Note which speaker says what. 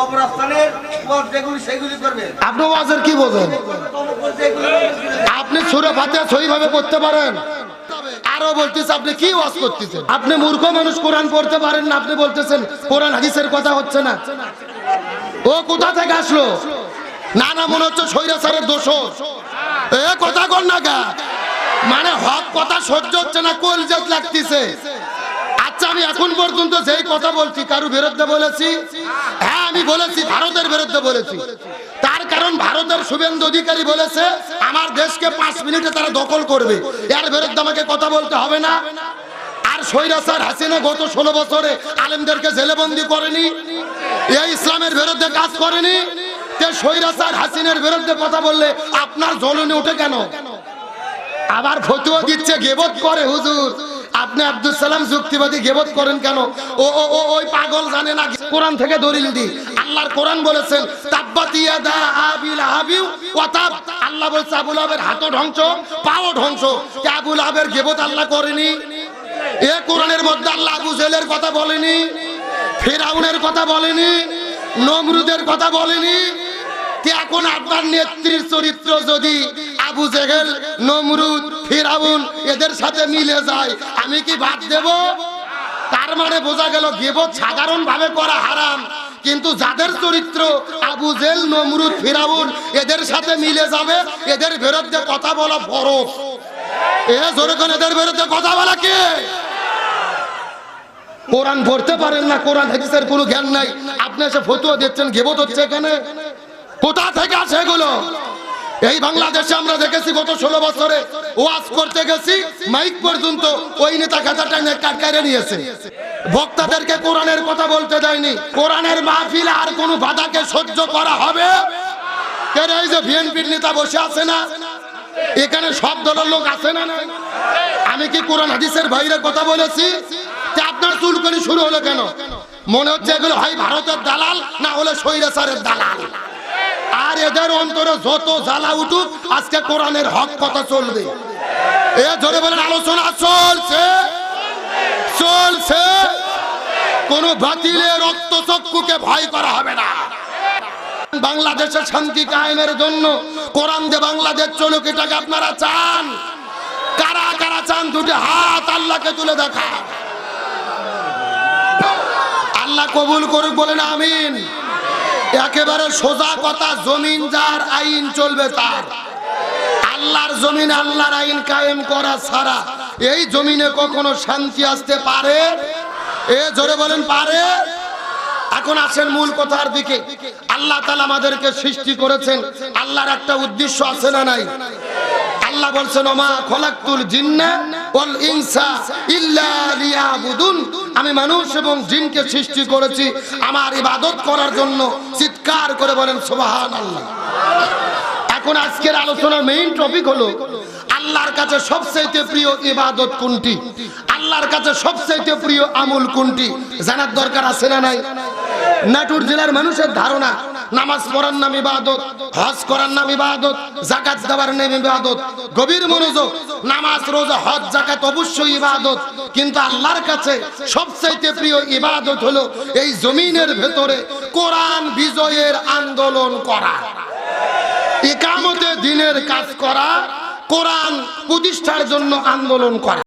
Speaker 1: কবরস্থানের ওয়াজ যেগুলি সেগুলি করবে।
Speaker 2: আপনি ওয়াজের কি বোঝেন? আপনি সুরে ফাতে সহিভাবে পড়তে পারেন। আরও বলতেছে আপনি কি ওয়াজ করতেছেন? আপনি মূর্খ মানুষ কোরআন পড়তে পারেন না আপনি বলতেছেন কোরআন হাদিসের কথা হচ্ছে না। ও কোথা থেকে আসলো? না না মনে হচ্ছে সৈরাচারের দোষ এ কথা কর না গা। মানে হক কথা সহ্য হচ্ছে না কোল জেত লাগতেছে। আমি এখন পর্যন্ত যেই কথা বলছি, কারু বিরুদ্ধে বলেছি? হ্যাঁ আমি বলেছি, ভারতের বিরুদ্ধে বলেছি। তার কারণ ভারতের শুভেন্দু অধিকারী বলেছে, আমার দেশকে পাঁচ মিনিটে তারা দখল করবে। এর বিরুদ্ধে আমাকে কথা বলতে হবে না। আর সৈরাসার হাসিনা গত ষোলো বছরে আলেমদেরকে জেলেবন্দি করেনি এই ইসলামের বিরুদ্ধে কাজ করেনি। তে সৈরাসার হাসিনের বিরুদ্ধে কথা বললে আপনার জ্বলনে ওঠে কেন? আবার ফতুয়া দিচ্ছে, গেবত করে, হুজুর। আপনি আব্দুল সালাম যুক্তিবাদী গেবত করেন কেন? ও ও ওই পাগল জানে না কোরআন থেকে দলিল দি আল্লাহর কোরআন বলেছেন আল্লাহ বলছে, আবুল আবের হাতও ধ্বংস, পাও ধ্বংস। আবুল আবের গেবত আল্লাহ করেনি? এ কোরআনের মধ্যে আল্লাহ আবু জেলের কথা বলেনি, ফেরাউনের কথা বলেনি, নমরুদের কথা বলেনি। এখন আপনার নেত্রীর চরিত্র যদি আবু জেহেল, নমরুদ, ফিরাউন এদের সাথে মিলে যায়। আমি কি বাদ দেব? তার মানে বোঝা গেল গেবত সাধারণ ভাবে করা হারাম। কিন্তু যাদের চরিত্র আবু জেল নমরুদ, ফিরাউন এদের সাথে মিলে যাবে, এদের বিরুদ্ধে কথা বলা ফরজ এ জোরে কোন এদের বিরুদ্ধে কথা বলা কে? কোরআন পড়তে পারেন না, কোরআন, হাদিসের কোনো জ্ঞান নাই। আপনি এসে ফতুয়া দিচ্ছেন, গেবত হচ্ছে এখানে। কোথা থেকে আসে এগুলো? এই বাংলাদেশে আমরা দেখেছি গত ষোলো বছরে ওয়াজ করতে গেছি, মাইক পর্যন্ত ওই নেতা খাতাটা কাটকারে নিয়েছে? বক্তাদেরকে কোরআনের কথা বলতে দেয়নি। কোরআনের মাহফিল আর কোনো বাধাকে সহ্য করা হবে? কেন এই যে বিএনপির নেতা বসে আছে না? এখানে সব দলের লোক আছে না? আমি কি কোরআন হাদিসের বাইরের কথা বলেছি? আপনার চুলকনি শুরু হলো কেন? মনে হচ্ছে এগুলো ভাই ভারতের দালাল, না হলে সৈরাচারের দালাল। আর এদের অন্তরে যত জ্বালা উঠুক, আজকে কোরআনের হক কথা চলবে। এ আলোচনা চলছে। চলছে। কোন বাতিলের রক্ত চক্ষুকে ভয় করা হবে না। বাংলাদেশের শান্তি কায়েমের জন্য কোরআন যে বাংলাদেশ চলুক, এটাকে আপনারা চান? কারা কারা চান? দুটি হাত আল্লাহকে তুলে দেখা আল্লাহ কবুল করুক, বলেন আমিন। একেবারে সোজা কথা, জমিন যার আইন চলবে তার। আল্লাহর জমিন আল্লাহর আইন কায়েম করা ছাড়া এই জমিনে কখনো শান্তি আসতে পারে? এ জোরে বলেন, পারে? এখন আসেন মূল কথার দিকে। আল্লাহ তালা আমাদেরকে সৃষ্টি করেছেন। আল্লাহর একটা উদ্দেশ্য আছে না নাই? আল্লাহ বলছেন, ওমা খলাকতুল জিন্না ওয়াল ইনসা ইল্লা আমি মানুষ এবং জিনকে সৃষ্টি করেছি, আমার ইবাদত করার জন্য চিৎকার করে বলেন, সুবহানাল্লাহ। এখন আজকের আলোচনার মেইন টপিক হলো, আল্লাহর কাছে সবচাইতে প্রিয় ইবাদত কোনটি? আল্লাহর কাছে সবচাইতে প্রিয় আমুল কোনটি? জানার দরকার আছে না নাই? নাটুর জেলার মানুষের ধারণা নামাজ পড়ার নাম ইবাদত, হজ করার নাম ইবাদত জাকাত দেওয়ার নাম ইবাদত। গভীর মনোযোগ, নামাজ, রোজা, হজ জাকাত অবশ্যই ইবাদত। কিন্তু আল্লাহর কাছে সবচাইতে প্রিয় ইবাদত হলো এই জমিনের ভেতরে কোরআন বিজয়ের আন্দোলন করা। একামতে দিনের কাজ করা, কোরআন প্রতিষ্ঠার জন্য আন্দোলন করা।